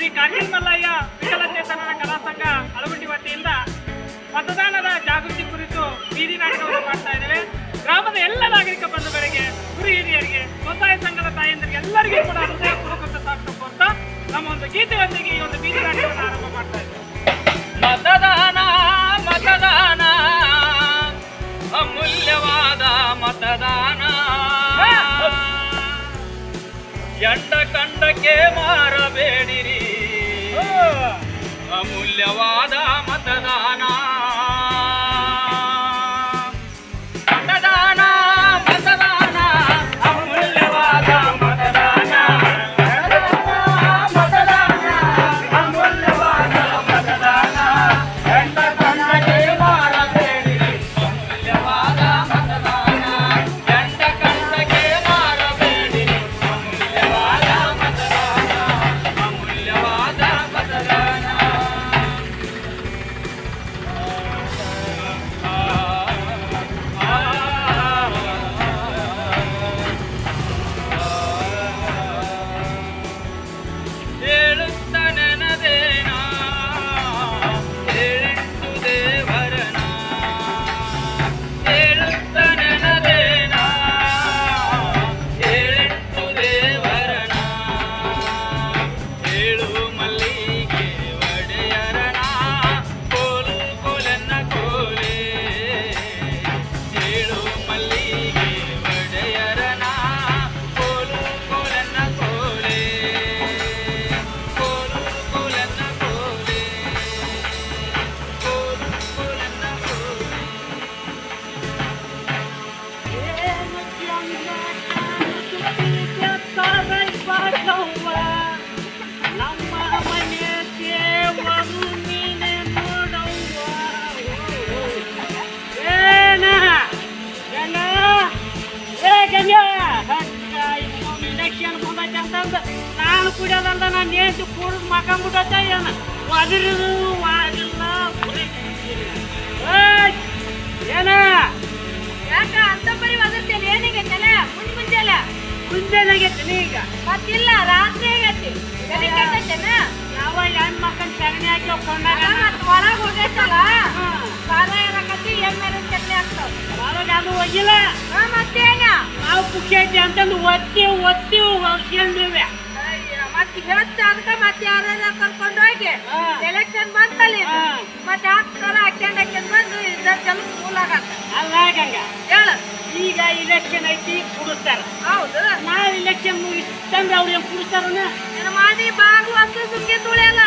ಶ್ರೀ ಕಾರ್ಗಿಲ್ ಮಲ್ಲಯ್ಯ ವಿಕಲಚೇತನ ಕಲಾ ಸಂಘ ಅಳಗುಂಡಿ ವತಿಯಿಂದ ಮತದಾನದ ಜಾಗೃತಿ ಕುರಿತು ಬೀದಿ ನಾಟಕವನ್ನು ಮಾಡ್ತಾ ಇದ್ದೇವೆ. ಗ್ರಾಮದ ಎಲ್ಲ ನಾಗರಿಕ ಬಂಧುಗಳಿಗೆ ಗುರು ಹಿರಿಯರಿಗೆ ಸ್ವಸಹಾಯ ಸಂಘದ ತಾಯಂದಿರಿಗೆ ಎಲ್ಲರಿಗೂ ಕೂಡ ಹೃದಯಪೂರ್ವಕ ಸ್ವಾಗತ ಕೋರ್ತಾ ನಮ್ಮ ಒಂದು ಗೀತೆಯೊಂದಿಗೆ ಈ ಒಂದು ಬೀದಿ ನಾಟಕವನ್ನು ಆರಂಭ ಮಾಡ್ತಾ ಇದ್ದೇವೆ. ಮತದಾನ ಮತದಾನ ಅಮೂಲ್ಯವಾದ ಮತದಾನ. ಎಂಡ ಕಂಡಕ್ಕೆ ಮಾರಬೇಡಿರಿ. ಅಮೂಲ್ಯವಾದ ಮತದಾನ ನಾನು ಕುಡಿಯೋದಲ್ದ ನಾನು ಏನ್ ಕುಡಿದು ಮಕ್ಕಂಬಿಟ್ಟೈತೆ ಏನ? ಅದಿರೋದು ಆಗಿಲ್ಲ ಏನ? ಯಾಕ ಅಂತ ಬರೀ ಒದರ್ತೇನೆ ಏನಾಗೈತಲ್ಲ? ಮುಂದ್ ಮುಂಜಾನೆ? ಆಗೈತೇನೆ ಈಗ. ಮತ್ತಿಲ್ಲ ರಾತ್ರಿ ಆಗೈತಿ. ಯಾವ ಹೆಣ್ ಮಕ್ಕಳು ಸಗಣಿ ಹಾಕಿ ಕೊಂಡಾಗ ಮತ್ತೆ ಹೊರಗೆ ಹೋಗೈತಲ್ಲ? ಸಾಲ ಇರಕತ್ತಿ ಎಮ್ಮೆ ಚಟ್ನಿ ಆಗ್ತಾವ ಒಳಗೆ ಅದು ಹೋಗಿಲ್ಲ ಮತ್ತೇನ? ನಾವು ಪುಕ್ಷೈತಿ ಅಂತಂದು ಒತ್ತಿ ಒತ್ತಿ ಹೊಸ್ಕೊಂಡಿವೆ ಮತ್ ಅದಕ್ಕೆ ಮತ್ತೆ ಯಾರ ಕರ್ಕೊಂಡು ಹೋಗಿ ಎಲೆಕ್ಷನ್ ಬಂತಲ್ಲ. ಮತ್ತೆ ಹಾಕ್ತಾರ ಹಾಕ್ಯಂಡ್ ಹಾಕ್ಯಂಡ್ ಬಂದು ಇದ್ದ ಕೆಲಸ ಮೂಲ ಆಗತ್ತ. ಅಲ್ಲ ಗಂಗ. ಹೇಳು. ಈಗ ಇಲೆಕ್ಷನ್ ಐತಿ ಕುಡಿಸ್ತಾರ. ಹೌದು. ನಾಳೆ ಇಲೆಕ್ಷನ್ ಮುಗಿಸ್ತಂದ್ರೆ ಅವ್ರು ಏನ್ ಕುಡಿಸ್ತಾರನ? ನಿನ್ನ ಮಾಡಿ ಬಾಗ್ಲು ಅಂತ ಸುಮ್ಗೆ ತುಳಿಯಲ್ಲ